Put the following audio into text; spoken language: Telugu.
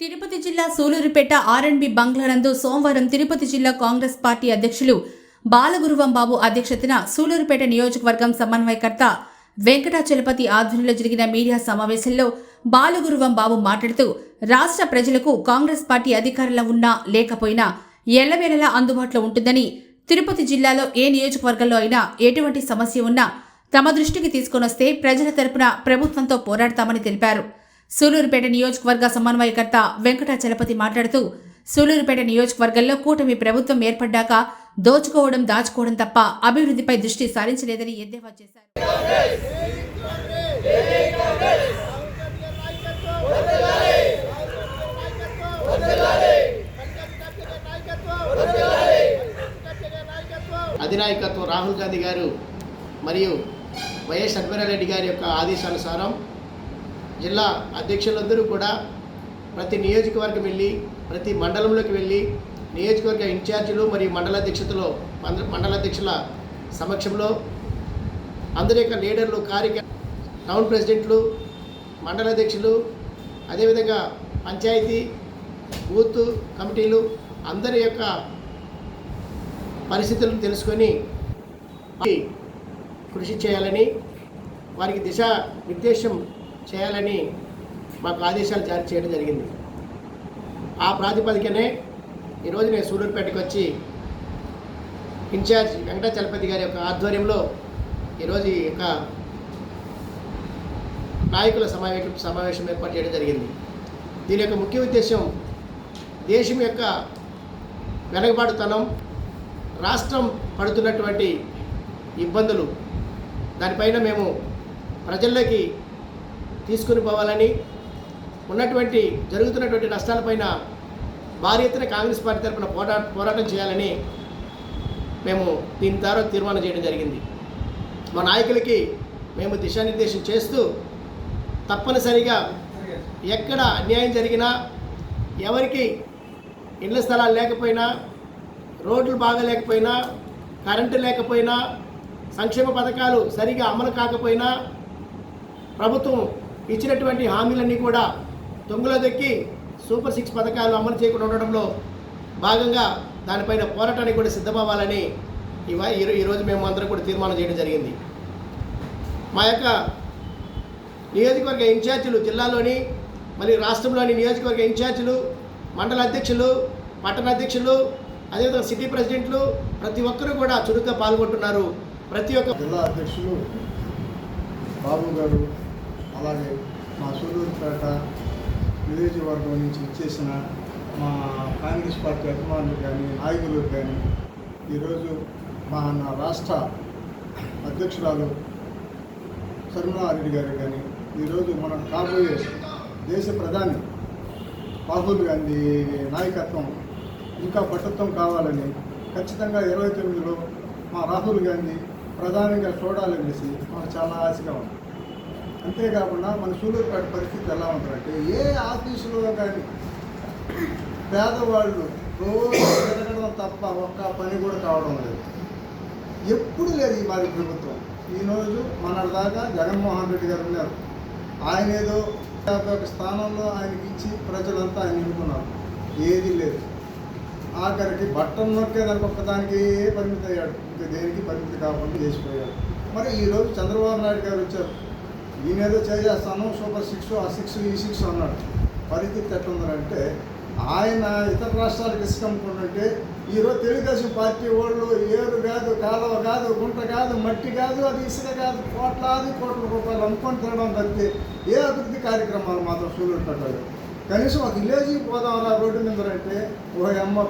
తిరుపతి జిల్లా సూలూరుపేట ఆర్ఎండ్బి బంగ్లానందు సోమవారం తిరుపతి జిల్లా కాంగ్రెస్ పార్టీ అధ్యక్షులు బాలగురువం బాబు అధ్యక్షతన సూలూరుపేట నియోజకవర్గం సమన్వయకర్త వెంకటాచలపతి ఆధ్వర్యంలో జరిగిన మీడియా సమావేశంలో బాలగురువం బాబు మాట్లాడుతూ రాష్ట్ర ప్రజలకు కాంగ్రెస్ పార్టీ అధికారంలో ఉన్నా లేకపోయినా ఎల్లవేళలా అందుబాటులో ఉంటుందని తిరుపతి జిల్లాలో ఏ నియోజకవర్గంలో అయినా ఎటువంటి సమస్య ఉన్నా తమ దృష్టికి తీసుకొనొస్తే ప్రజల తరపున ప్రభుత్వంతో పోరాడతామని తెలిపారు. సూలూరుపేట నియోజకవర్గ సమన్వయకర్త వెంకటాచలపతి మాట్లాడుతూ సూలూరుపేట నియోజకవర్గంలో కూటమి ప్రభుత్వం ఏర్పడ్డాక దోచుకోవడం దాచుకోవడం తప్ప అభివృద్ధిపై దృష్టి సారించలేదని ఎద్దేవా చేశారు. అధినాయకత్వం రాహుల్ గాంధీ గారు మరియు వైఎస్ అక్బరారెడ్డి గారి యొక్క ఆదేశానుసారం జిల్లా అధ్యక్షులందరూ కూడా ప్రతి నియోజకవర్గం వెళ్ళి ప్రతి మండలంలోకి వెళ్ళి నియోజకవర్గ ఇన్ఛార్జీలు మరియు మండల అధ్యక్షతలో మండల అధ్యక్షుల సమక్షంలో అందరి యొక్క లీడర్లు కార్యక టౌన్ ప్రెసిడెంట్లు మండల అధ్యక్షులు అదేవిధంగా పంచాయతీ బూత్ కమిటీలు అందరి యొక్క పరిస్థితులను తెలుసుకొని కృషి చేయాలని వారికి దిశ నిర్దేశం చేయాలని మాకు ఆదేశాలు జారీ చేయడం జరిగింది. ఆ ప్రాతిపదికనే ఈరోజు నేను సూలూరుపేటకు వచ్చి ఇన్ఛార్జ్ వెంకటాచలపతి గారి యొక్క ఆధ్వర్యంలో ఈరోజు ఈ యొక్క నాయకుల సమావేశం సమావేశం ఏర్పాటు చేయడం జరిగింది. దీని యొక్క ముఖ్య ఉద్దేశం దేశం యొక్క వెనకబాటుతనం రాష్ట్రం పడుతున్నటువంటి ఇబ్బందులు దానిపైన మేము ప్రజల్లోకి తీసుకుని పోవాలని ఉన్నటువంటి జరుగుతున్నటువంటి నష్టాలపైన భారీ ఎత్తున కాంగ్రెస్ పార్టీ తరఫున పోరా పోరాటం చేయాలని మేము దీని ద్వారా తీర్మానం చేయడం జరిగింది. మా నాయకులకి మేము దిశానిర్దేశం చేస్తూ తప్పనిసరిగా ఎక్కడ అన్యాయం జరిగినా ఎవరికి ఇళ్ళ స్థలాలు లేకపోయినా రోడ్లు బాగలేకపోయినా కరెంటు లేకపోయినా సంక్షేమ పథకాలు సరిగా అమలు కాకపోయినా ప్రభుత్వం ఇచ్చినటువంటి హామీలన్నీ కూడా తొంగులో దొక్కి సూపర్ సిక్స్ పథకాలు అమలు చేయకుండా ఉండడంలో భాగంగా దానిపైన పోరాటానికి కూడా సిద్ధమవ్వాలని ఇవా ఈ- ఈరోజు మేము అందరం కూడా తీర్మానం చేయడం జరిగింది. మా యొక్క నియోజకవర్గ ఇన్ఛార్జీలు జిల్లాలోని మరియు రాష్ట్రంలోని నియోజకవర్గ ఇన్ఛార్జీలు మండల అధ్యక్షులు పట్టణ అధ్యక్షులు అదేవిధంగా సిటీ ప్రెసిడెంట్లు ప్రతి ఒక్కరూ కూడా చురుగ్గా పాల్గొంటున్నారు. ప్రతి ఒక్క జిల్లా అధ్యక్షులు బాబు గారు అలాగే మా సూలూరుపేట నియోజకవర్గం నుంచి ఇచ్చేసిన మా కాంగ్రెస్ పార్టీ అభిమానులు కానీ నాయకులు కానీ ఈరోజు మా నా రాష్ట్ర అధ్యక్షురాలు శర్మలారెడ్డి గారు కానీ ఈరోజు మనం కాబోయే దేశ ప్రధాని రాహుల్ గాంధీ నాయకత్వం ఇంకా పట్టత్వం కావాలని ఖచ్చితంగా ఇరవై తొమ్మిదిలో మా రాహుల్ గాంధీ ప్రధానంగా చూడాలనేసి మాకు చాలా ఆశగా ఉంది. అంతేకాకుండా మన సూలూరుపేట పరిస్థితి ఎలా ఉంటుందంటే ఏ ఆఫీసులో కానీ పేదవాళ్ళు రోజు తిరగడం తప్ప ఒక్క పని కూడా కావడం లేదు. ఎప్పుడు లేదు ఈ మాది ప్రభుత్వం. ఈరోజు మన దాకా జగన్మోహన్ రెడ్డి గారు ఉన్నారు. ఆయన ఏదో ఒక స్థానంలో ఆయనకి ఇచ్చి ప్రజలంతా ఆయన ఎన్నుకున్నారు. ఏది లేదు. ఆఖరికి బట్టం నొక్కేదానికి ఒక్కదానికి పరిమితి అయ్యాడు ఇంకా దేనికి పరిమితి కాకుండా చేసిపోయాడు. మరి ఈరోజు చంద్రబాబు నాయుడు గారు వచ్చారు. ఈయన ఏదో చేసేస్తాను సూపర్ సిక్స్ ఆ సిక్స్ ఈ సిక్స్ అన్నాడు. పరిస్థితి ఎట్లుందంటే ఆయన ఇతర రాష్ట్రాలకు ఇసుక ఈరోజు తెలుగుదేశం పార్టీ వాళ్ళు ఏరు కాదు కాలువ కాదు గుంట కాదు మట్టి కాదు అది ఇసుక కాదు కోట్లాది కోట్ల రూపాయలు అనుకొని తినడం తప్పితే ఏ అభివృద్ధి కార్యక్రమాలు మాత్రం చూడటం కనీసం ఒక విలేజ్కి పోదాం రా రోడ్డు మీద అంటే ఓ అమ్మ